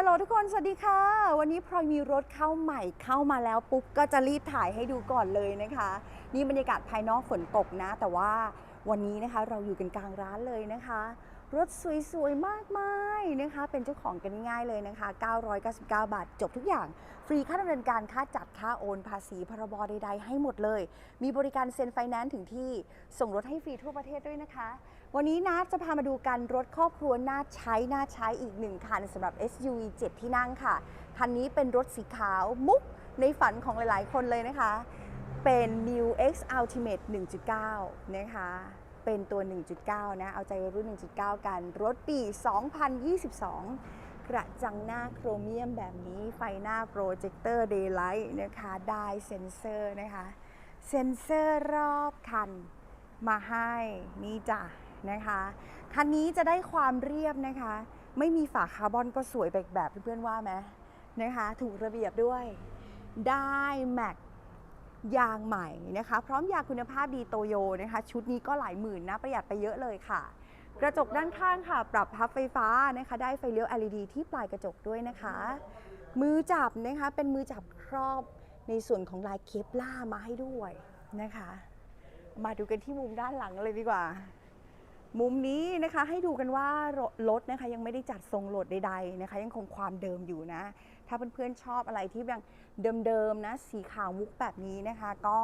ฮัลโหลทุกคน สวัสดีค่ะ วันนี้พลอยมีรถเข้าใหม่เข้ามาแล้วปุ๊บก็จะรีบถ่ายให้ดูก่อนเลยนะคะ นี่บรรยากาศภายนอกฝนตกนะ แต่ว่าวันนี้นะคะเราอยู่กันกลางร้านเลยนะคะ รถสวยๆ มากมายนะคะ เป็นเจ้าของกันง่ายเลยนะคะ 999 บาท จบทุกอย่าง ฟรีค่าดำเนินการค่าจัดค่าโอนภาษีพรบใดๆ ให้หมดเลย มีบริการเซ็นไฟแนนซ์ถึงที่ส่งรถให้ฟรีทั่วประเทศด้วยนะคะ วันนี้นัดจะพามาดูกันรถครอบครัวน่าใช้น่าใช้อีกหนึ่งคันสำหรับ SUV 7 ที่นั่งค่ะ คันนี้เป็นรถสีขาวมุกในฝันของหลายๆ คนเลยนะคะ เป็น New X Ultimate 1.9 นะคะเป็นตัว 1.9 นะ เอาใจรุ่น 1.9 กัน รถปี 2022 กระจังหน้าโครเมียมแบบนี้ ไฟหน้าโปรเจคเตอร์เดย์ไลท์นะคะได้เซนเซอร์นะคะ เซนเซอร์รอบคันมาให้นี่จ้ะ นะคะคันนี้จะได้ความเรียบนะคะ ไม่มีฝาคาร์บอนก็สวยแบบแบบเพื่อนๆว่าไหมนะคะ ถูกระเบียบด้วย ได้แม็กยางใหม่นะคะ พร้อมยางคุณภาพดีโตโยนะคะ ชุดนี้ก็หลายหมื่นนะ ประหยัดไปเยอะเลยค่ะ กระจกด้านข้างค่ะ ปรับพับไฟฟ้านะคะ ได้ไฟเลี้ยว LED ที่ปลายกระจกด้วยนะคะ มือจับนะคะ เป็นมือจับครอบในส่วนของลายเคปล่ามาให้ด้วยนะคะ มาดูกันที่มุมด้านหลังเลยดีกว่า มุมนี้นะคะให้ดูกันว่ารถนะคะยังไม่ได้จัดทรงโหลดใดๆนะคะ ยังคงความเดิมอยู่นะ ถ้าเพื่อนๆชอบอะไรที่แบบเดิมๆนะสีขาวมุกแบบนี้นะคะ ก็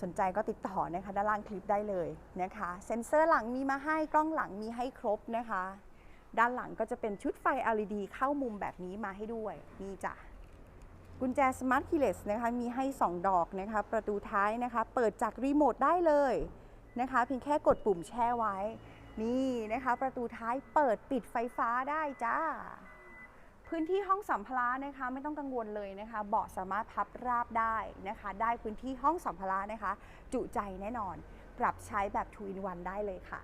สนใจก็ติดต่อนะคะด้านล่างคลิปได้เลยนะคะ เซ็นเซอร์หลังมีมาให้กล้องหลังมีให้ครบนะคะ ด้านหลังก็จะเป็นชุดไฟ LED เข้ามุมแบบนี้มาให้ด้วยนี่จ้ะกุญแจ Smart Keyless นะคะมีให้ 2 ดอกนะคะ ประตูท้ายนะคะ เปิดจากรีโมทได้เลย นะคะเพียงแค่กดปุ่มแช่ไว้ นี่นะคะ ประตูท้ายเปิดปิดไฟฟ้าได้จ้า พื้นที่ห้องสัมภาระนะคะไม่ต้องกังวลเลยนะคะ เบาะสามารถพับราบได้นะคะ ได้พื้นที่ห้องสัมภาระนะคะ จุใจแน่นอน ปรับใช้แบบ2 in 1ได้เลยค่ะ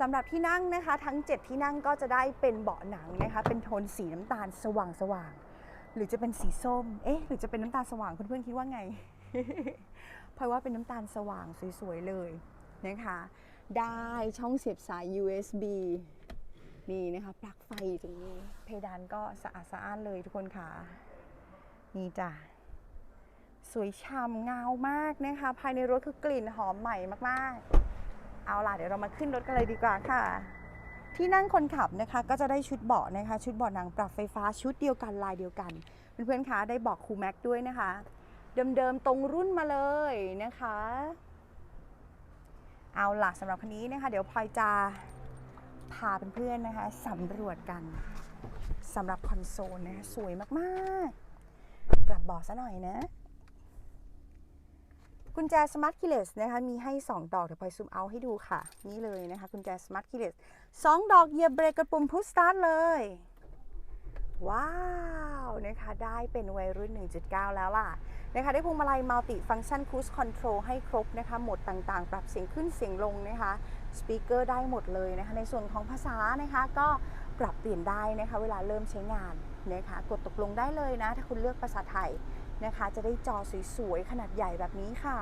สำหรับที่นั่งนะคะ ทั้ง 7 ที่นั่งก็จะได้เป็นเบาะหนังนะคะ เป็นโทนสีน้ำตาลสว่างสว่างๆหรือจะเป็นสีส้ม เอ๊ะ หรือจะเป็นน้ำตาลสว่างเพื่อนๆคิดว่าไง พราะว่าเป็นน้ำตาลสว่างสวยๆเลยนะคะ ได้ช่องเสียบสาย USB นี่นะคะปลั๊กไฟตรงนี้ เพดานก็สะอาดสะอ้านเลยทุกคนค่ะ นี่จ้ะสวยฉ่ำเงามากนะคะ ภายในรถคือกลิ่นหอมใหม่มากๆ เอาล่ะเดี๋ยวเรามาขึ้นรถกันเลยดีกว่าค่ะ ที่นั่งคนขับนะคะก็จะได้ชุดเบาะนะคะ ชุดเบาะหนังปรับไฟฟ้าชุดเดียวกันลายเดียวกัน เพื่อนๆคะได้เบอกคูแม็กด้วยนะคะ เดิมๆตรงรุ่นมาเลยนะคะ เอาล่ะสำหรับคันนี้นะคะ เดี๋ยวพลอยจะพาเพื่อนๆนะคะสำรวจกันสำหรับคอนโซลนะคะสวยมากๆ ปรับเบาะซะหน่อยนะกุญแจ Smart Keyless นะคะมีให้ 2 ดอก เดี๋ยวพลอยซูมเอาให้ดูค่ะ นี่เลยนะคะกุญแจ Smart Keyless 2ดอกเหยียบเบรกกดปุ่ม Push Start เลย ว้า นะคะได้เป็นวัยรุ่น 1.9 แล้วล่ะนะคะได้พวงมาลัยมัลติฟังก์ชันคูสคอนโทรลให้ครบนะคะโหมดต่างๆ ปรับเสียงขึ้นเสียงลงนะคะสปีกเกอร์ได้หมดเลยนะคะในส่วนของภาษานะคะก็ปรับเปลี่ยนได้นะคะเวลาเริ่มใช้งานนะคะกดตกลงได้เลยนะ ถ้าคุณเลือกภาษาไทยนะคะ จะได้จอสวยๆ ขนาดใหญ่แบบนี้ค่ะ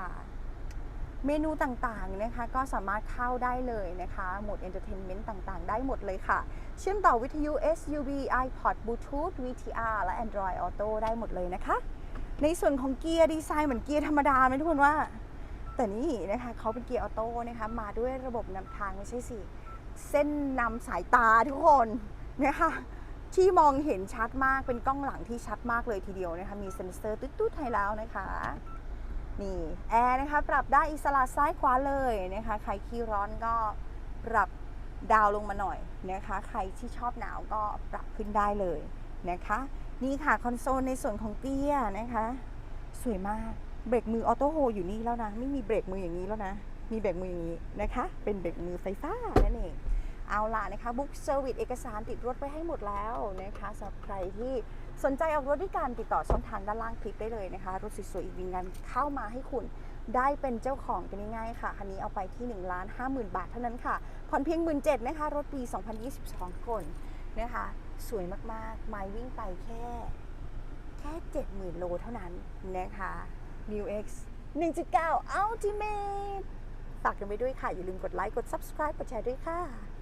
เมนูต่างๆนะคะก็สามารถเข้าได้เลยนะคะโหมด Entertainment ต่างๆ ได้หมดเลยค่ะ เชื่อมต่อวิทยุ SUV iPod Bluetooth VTR และ Android Auto ได้หมดเลยนะคะ ในส่วนของเกียร์ดีไซน์เหมือนเกียร์ธรรมดาไหมทุกคนว่า แต่นี่นะคะเขาเป็นเกียร์ออโต้นะคะมาด้วยระบบนำทางไม่ใช่สิเส้นนำสายตาทุกคนนะคะที่มองเห็นชัดมากเป็นกล้องหลังที่ชัดมากเลยทีเดียวนะคะมีเซ็นเซอร์ตุ๊ดๆให้แล้วนะคะ นี่แอร์นะคะปรับได้อิสระซ้ายขวาเลยนะคะ ใครขี้ร้อนก็ปรับดาวลงมาหน่อยนะคะ ใครที่ชอบหนาวก็ปรับขึ้นได้เลยนะคะ นี่ค่ะคอนโซลในส่วนของเกียนะคะ สวยมากเบรกมือออโต้โฮอยู่นี่แล้วนะ ไม่มีเบรกมืออย่างนี้แล้วนะ มีเบรกมืออย่างนี้นะคะ เป็นเบรกมือไฟฟ้านั่นเอง เอาล่ะนะคะบุ๊กเซอร์วิสเอกสารติดรถไปให้หมดแล้วนะคะสำหรับใครที่สนใจออกรถด้วยการติดต่อช่องทางด้านล่างคลิปได้เลยนะคะ รถสวยๆอีกวินกันเข้ามาให้คุณได้เป็นเจ้าของกันง่ายๆค่ะ คันนี้เอาไปที่1นึ่งล้านห้าหมื่นบาทเท่านั้นค่ะ ผ่อนเพียงหมื่นเจ็ดนะคะ รถปี 2022 คนนะคะ สวยมากๆ ไมล์วิ่งไปแค่ แค่ 70,000 โลเท่านั้นนะคะ New X 1.9 Ultimate ฝากกันไปด้วยค่ะ อย่าลืมกดไลค์ กด subscribe กดแชร์ด้วยค่ะ